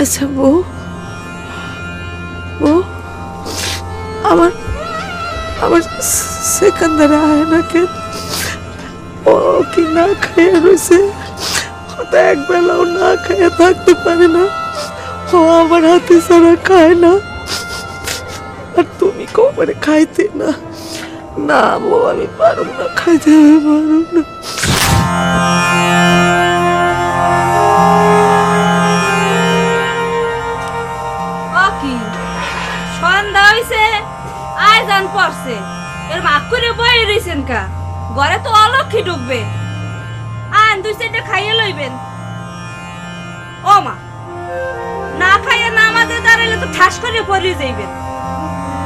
আচ্ছা বউ। বউ, আমার আমার সেকান্দারে আয় না কেন? ও কি না খাইয়া রয়েছে ও তো এক বেলাও না খাইয়া থাকতে পারে না। ও আমার হাতে ছাড়া খায় না। আর তুমি কবরে খাইতে না। না বউ, আমি পারব না, খাইতে পারব না। কি সন্ধ্যা হইছে আয় জান পড়ছে। এর মাক করে বই রইছেন কা। ঘরে তো অলক্ষী ঢুকবে। আন দুই চারটে খাইয়ে লইবেন। ও মা, না খাইয়ে নামাজে দাঁড়াইলে তো ঠাস করে পড়ে যাইবেন।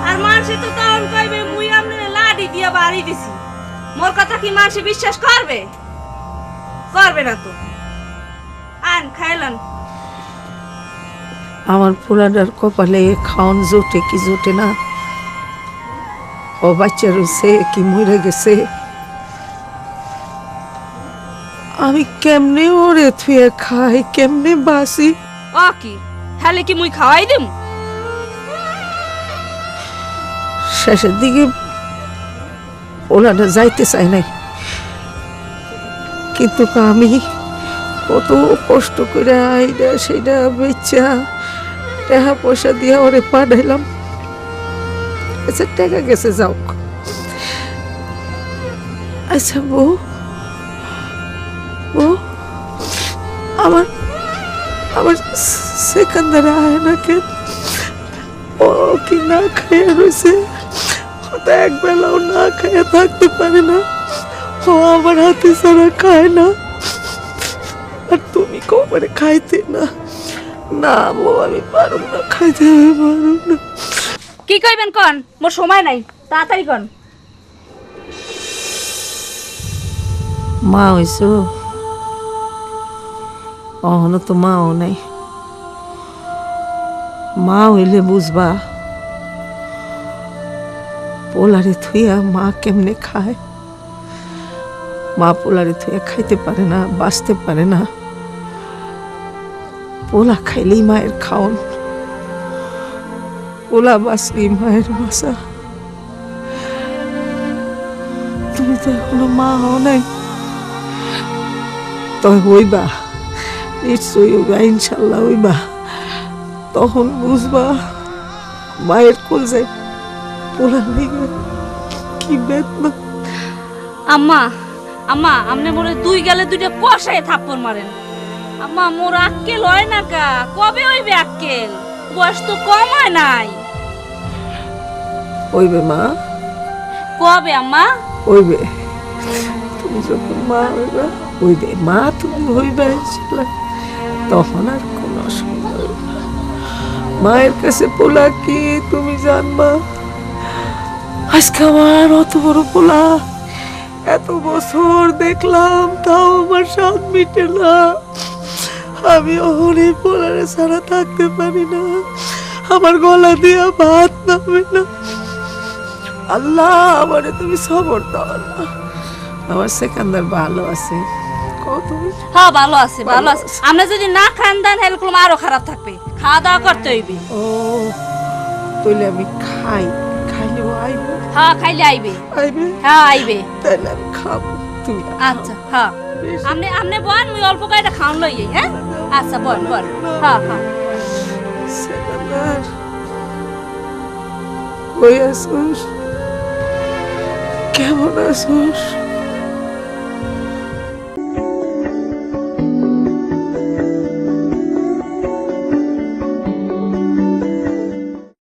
আর মানুষে তো তখন কইবে, মুই আমনে লাডি দিয়া বাড়ি দিছি। মোর কথা কি মানুষে বিশ্বাস করবে? করবে না তো। আন খাইলাম আমার পোলাডার কপালে খাওন জোটে কি জোটে না? ও বাচ্চা রয়েছে কি মরে গেছে? আমি কেমনে ওরে থুয়ে খাই কেমনে বাসি ও কি? হ্যালে কি মুই খাওয়াই দিম? শেষের দিকে পোলাটা যাইতে চাই নাই। কিন্তু আমি কত কষ্ট করে আইডা সেটা বেচা টাকা পয়সা দিয়ে ওরে পাঠাইলাম আচ্ছা টাকা গেছে যাও আচ্ছা বউ বউ আমার আমার সেকান্দারে আয় না কেন ও কি না খাইয়া রয়েছে ও তো এক বেলাও না খাইয়া থাকতে পারে না ও আমার হাতে ছাড়া খায় না আর তুমি কবরে খাইতে না না বউ আমি পারব না খাইতে আমি পারব না। কি কইবেন কন? মোর সময় নাই তাড়াতাড়ি কন। মা হইছ? অহনো তো মাও নাই। মা হইলে বুঝবা পোলারে থুইয়া মা কেমনে খায়? মা পোলারে থুইয়া খাইতে পারে না বাঁচতে পারে না। পোলা খাইলেই মায়ের খাওন। পোলা বাঁচলেই মায়ের বাসা তুমি তো এখনও মা হও নাই। তবে হইবা, নিশ্চয়ই হইবা, ইনশাল্লাহ হইবা। তখন বুঝবা, মায়ের কোল যাই পোলা লেগে কি বেদনা। আম্মা আম্মা, আমনে মোরে দুই গেলে দুইটা কষায় থাপ্পড় মারেন। আম্মা মোর আক্কেল হয় না কা। কবে হইবে আক্কেল? বয়স তো কম হয় নাই। হইবে মা। কবে আম্মা? হইবে। তুমি যখন মা হইবা হইবে। মা তুমি হইবা তখন আর কোনো অসুবিধা মায়ের কাছে পোলা কি তুমি জানবা? আজকে আমার অত বড় পোলা। এত বছর দেখলাম তাও আমার স্বাদ মিটে না। আমি অহনি পোলারে ছাড়া থাকতে পারি না। আমার গলা দিয়া ভাত নামে না। আল্লাহ আমারে তুমি সবর দাও আল্লাহ। আমার সেকান্দার ভালো আছে। হ্যাঁ ভালো আছে ভালো আছে। আমরা যদি না খান দান হেলে কোনো আরও খারাপ থাকবে। খাওয়া দাওয়া করতে হইবে। ও তাহলে আমি খাই। খাইলে আইবে? হ্যাঁ খাইলে আইবে। আইবে? হ্যাঁ আইবে। তাহলে আমি খাব। তুমি আচ্ছা হ্যাঁ। আমনে আপনি বল মুই অল্প কয়টা খাওন লই যাই হ্যাঁ? আচ্ছা বল বল। হ্যাঁ হ্যাঁ। কই আসোস কেমন আসোস